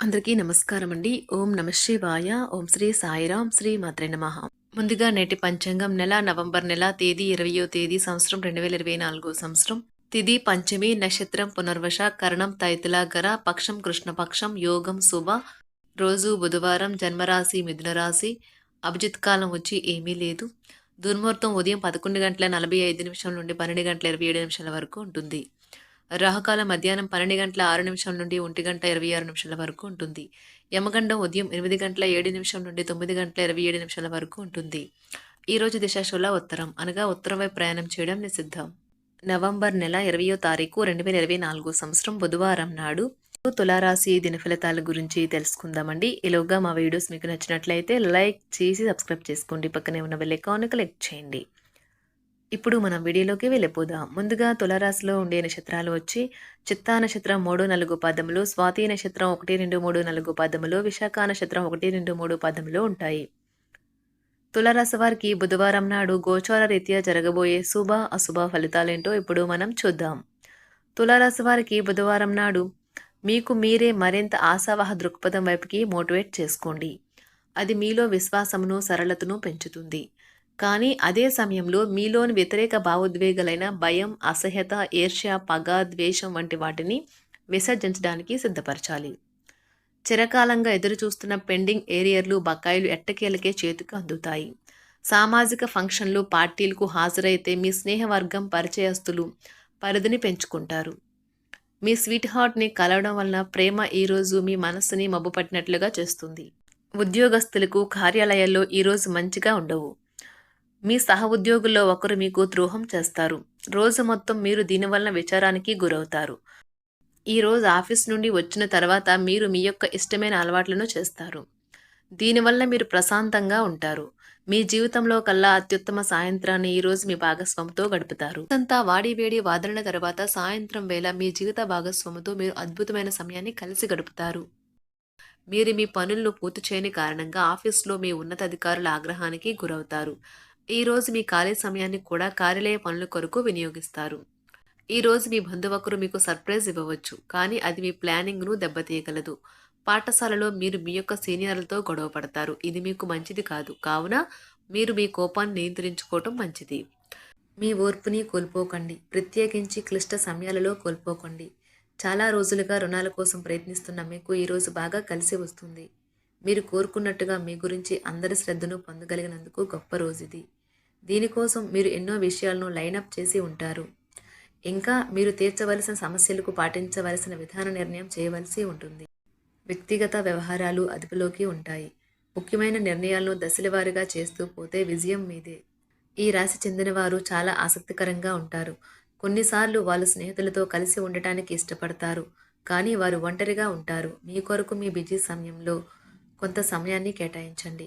అందరికీ నమస్కారం అండి ఓం నమ శివాయ. ఓం శ్రీ సాయిరాం. శ్రీ మాత్రే నమ. ముందుగా నేటి పంచాంగం నెల నవంబర్ నెల తేదీ ఇరవయో తేదీ సంవత్సరం రెండు వేల ఇరవై నాలుగో సంవత్సరం. తిది పంచమి నక్షత్రం పునర్వశ కరణం తైతులాగర పక్షం కృష్ణపక్షం యోగం శుభ. రోజు బుధవారం జన్మరాశి మిథునరాశి అభిజిత్ కాలం వచ్చి ఏమీ లేదు. దుర్ముహూర్తం ఉదయం పదకొండు గంటల నలభై ఐదు నిమిషం నుండి పన్నెండు గంటల ఇరవై ఏడు నిమిషాల వరకు ఉంటుంది. రాహుకాలం మధ్యాహ్నం పన్నెండు గంటల ఆరు నిమిషం నుండి ఒంటి గంట ఇరవై ఆరు నిమిషాల వరకు ఉంటుంది. యమగండం ఉదయం ఎనిమిది గంటల ఏడు నిమిషం నుండి తొమ్మిది గంటల ఇరవై ఏడు నిమిషాల వరకు ఉంటుంది. ఈరోజు దిశాశుల ఉత్తరం. అనగా ఉత్తరం వైపు ప్రయాణం చేయడం నిషిద్ధం. నవంబర్ నెల ఇరవయో తారీఖు రెండు వేల ఇరవై నాలుగు సంవత్సరం బుధవారం నాడు తులారాశి దిన ఫలితాల గురించి తెలుసుకుందామండి. ఈలోగా మా వీడియోస్ మీకు నచ్చినట్లయితే లైక్ చేసి సబ్స్క్రైబ్ చేసుకోండి. పక్కనే ఉన్న బెల్ ఐకాన్ క్లిక్ చేయండి. ఇప్పుడు మనం వీడియోలోకి వెళ్ళిపోదాం. ముందుగా తులరాశిలో ఉండే నక్షత్రాలు వచ్చి చిత్తా నక్షత్రం మూడు నాలుగు పదములు స్వాతి నక్షత్రం ఒకటి రెండు మూడు నాలుగు పదములు విశాఖ నక్షత్రం ఒకటి రెండు మూడు పదములు ఉంటాయి. తులరాశి వారికి బుధవారం నాడు గోచార రీత్యా జరగబోయే శుభ అశుభ ఫలితాలేంటో ఇప్పుడు మనం చూద్దాం. తులరాశి వారికి బుధవారం నాడు మీకు మీరే మరింత ఆశావహ దృక్పథం వైపుకి మోటివేట్ చేసుకోండి. అది మీలో విశ్వాసమును సరళతను పెంచుతుంది. కానీ అదే సమయంలో మీలోని వ్యతిరేక భావోద్వేగాలైన భయం అసహ్యత ఈర్ష్య పగ ద్వేషం వంటి వాటిని విసర్జించడానికి సిద్ధపరచాలి. చిరకాలంగా ఎదురుచూస్తున్న పెండింగ్ ఏరియర్లు బకాయిలు ఎట్టకేలకే చేతికి అందుతాయి. సామాజిక ఫంక్షన్లు పార్టీలకు హాజరైతే మీ స్నేహవర్గం పరిచయస్తులు పరిధిని పెంచుకుంటారు. మీ స్వీట్ హార్ట్ని కలవడం వలన ప్రేమ ఈరోజు మీ మనస్సుని మబ్బుపట్టినట్లుగా చేస్తుంది. ఉద్యోగస్తులకు కార్యాలయాల్లో ఈరోజు మంచిగా ఉండవు. మీ సహ ఉద్యోగుల్లో ఒకరు మీకు ద్రోహం చేస్తారు. రోజు మొత్తం మీరు దీనివలన విచారానికి గురవుతారు. ఈ రోజు ఆఫీస్ నుండి వచ్చిన తర్వాత మీరు మీ యొక్క ఇష్టమైన అలవాట్లను చేస్తారు. దీనివల్ల మీరు ప్రశాంతంగా ఉంటారు. మీ జీవితంలో కల్లా అత్యుత్తమ సాయంత్రాన్ని ఈరోజు మీ భాగస్వామితో గడుపుతారు. అంతా వాడి వేడి వాదనల తర్వాత సాయంత్రం వేళ మీ జీవిత భాగస్వామితో మీరు అద్భుతమైన సమయాన్ని కలిసి గడుపుతారు. మీరు మీ పనులను పూర్తి చేయని కారణంగా ఆఫీస్లో మీ ఉన్నతాధికారుల ఆగ్రహానికి గురవుతారు. ఈరోజు మీ ఖాళీ సమయాన్ని కూడా కార్యాలయ పనుల కొరకు వినియోగిస్తారు. ఈరోజు మీ బంధువకరు మీకు సర్ప్రైజ్ ఇవ్వవచ్చు కానీ అది మీ ప్లానింగ్ను దెబ్బతీయగలదు. పాఠశాలలో మీరు మీ యొక్క సీనియర్లతో గొడవ పడతారు. ఇది మీకు మంచిది కాదు. కావున మీరు మీ కోపాన్ని నియంత్రించుకోవటం మంచిది. మీ ఓర్పుని కోల్పోకండి. ప్రత్యేకించి క్లిష్ట సమయాలలో కోల్పోకండి. చాలా రోజులుగా రుణాల కోసం ప్రయత్నిస్తున్న మీకు ఈరోజు బాగా కలిసి వస్తుంది. మీరు కోరుకున్నట్టుగా మీ గురించి అందరి శ్రద్ధను పొందగలిగినందుకు గొప్ప రోజు ఇది. దీనికోసం మీరు ఎన్నో విషయాలను లైనప్ చేసి ఉంటారు. ఇంకా మీరు తీర్చవలసిన సమస్యలకు పాటించవలసిన విధాన నిర్ణయం చేయవలసి ఉంటుంది. వ్యక్తిగత వ్యవహారాలు అదుపులోకి ఉంటాయి. ముఖ్యమైన నిర్ణయాలను దశలవారీగా చేస్తూ పోతే విజయం మీదే. ఈ రాశి చెందినవారు చాలా ఆసక్తికరంగా ఉంటారు. కొన్నిసార్లు వాళ్ళు స్నేహితులతో కలిసి ఉండటానికి ఇష్టపడతారు. కానీ వారు ఒంటరిగా ఉంటారు. మీ కొరకు మీ బిజీ సమయంలో కొంత సమయాన్ని కేటాయించండి.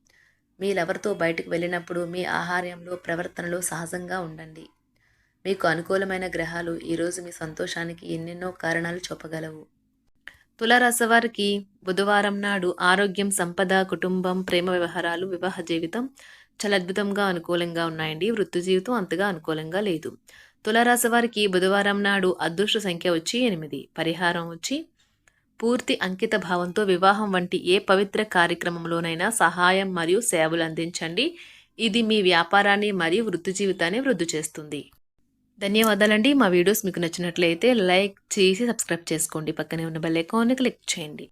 మీ లవర్తో బయటకు వెళ్ళినప్పుడు మీ ఆహార్యంలో ప్రవర్తనలో సహజంగా ఉండండి. మీకు అనుకూలమైన గ్రహాలు ఈరోజు మీ సంతోషానికి ఎన్నెన్నో కారణాలు చూపగలవు. తులారాశివారికి బుధవారం నాడు ఆరోగ్యం సంపద కుటుంబం ప్రేమ వ్యవహారాలు వివాహ జీవితం చాలా అద్భుతంగా అనుకూలంగా ఉన్నాయండి. వృత్తి జీవితం అంతగా అనుకూలంగా లేదు. తులారాశి వారికి బుధవారం నాడు అదృష్ట సంఖ్య వచ్చి ఎనిమిది. పరిహారం వచ్చి పూర్తి అంకిత భావంతో వివాహం వంటి ఏ పవిత్ర కార్యక్రమంలోనైనా సహాయం మరియు సేవలు అందించండి. ఇది మీ వ్యాపారాన్ని మరియు వృత్తి జీవితాన్ని వృద్ధి చేస్తుంది. ధన్యవాదాలండి. మా వీడియోస్ మీకు నచ్చినట్లయితే లైక్ చేసి సబ్స్క్రైబ్ చేసుకోండి. పక్కనే ఉన్న బెల్ ఐకాన్ని క్లిక్ చేయండి.